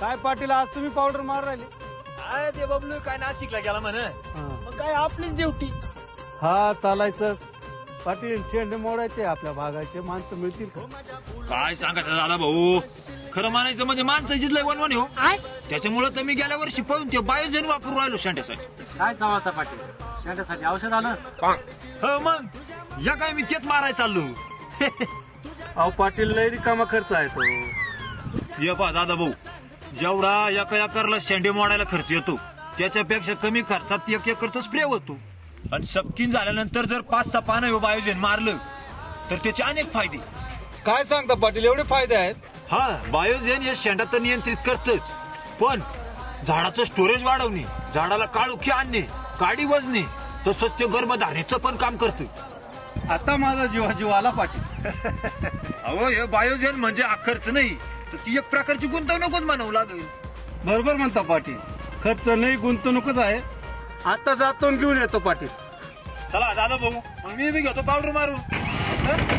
पाटील आज तुम्ही पावडर मार राहिले? काय ते बबलू काय नाशिकला गेला म्हण? हा. मग काय आपलीच ड्युटी? हा चालायचं. पाटील शेंडे मोडायचे आपल्या भागाचे माणसं मिळतील काय सांगायचं दादा भाऊ? खरं म्हणायचं म्हणजे माणसं जिथलं वनवन हो. त्याच्यामुळे तर मी गेल्या वर्षी पाहून ते बायोजन वापरून राहिलो शेंड्यासाठी. काय चावता पाटील? शेंड्यासाठी औषध आलं? हो मग. या काय मी तेच मारायला चाललो. अहो पाटील लय रिकामा खर्च आहे तो. ये पा दादा भाऊ. जेवढा एका एकरला शेंडे मोडायला खर्च येतो त्याच्यापेक्षा कमी खर्चात एक एकरचा स्प्रे होतो. आणि सबकीन झाल्यानंतर जर पाच सहा पानं बायोजन मारलं तर त्याचे अनेक फायदे. काय सांगता पाटील एवढे फायदे आहेत? हा बायोजेन हे शेंडा तर नियंत्रित करतच. पण झाडाचं स्टोरेज वाढवणे झाडाला काळुखी आणणे काडी वजणे तसंच ते गर्भधारणेचं पण काम करतं आता माझा जीवा जीव आला पाटील. अहो हे बायोजेन म्हणजे अखर्च नाही. तर ती एक प्रकारची गुंतवणूकच म्हणावं लागेल. बरोबर म्हणता पाटील. खर्च नाही गुंतवणूकच आहे. आता जातो आणि घेऊन येतो पाटील. चला दादा भाऊ मग मी बी घेतो पावडर मारू हं?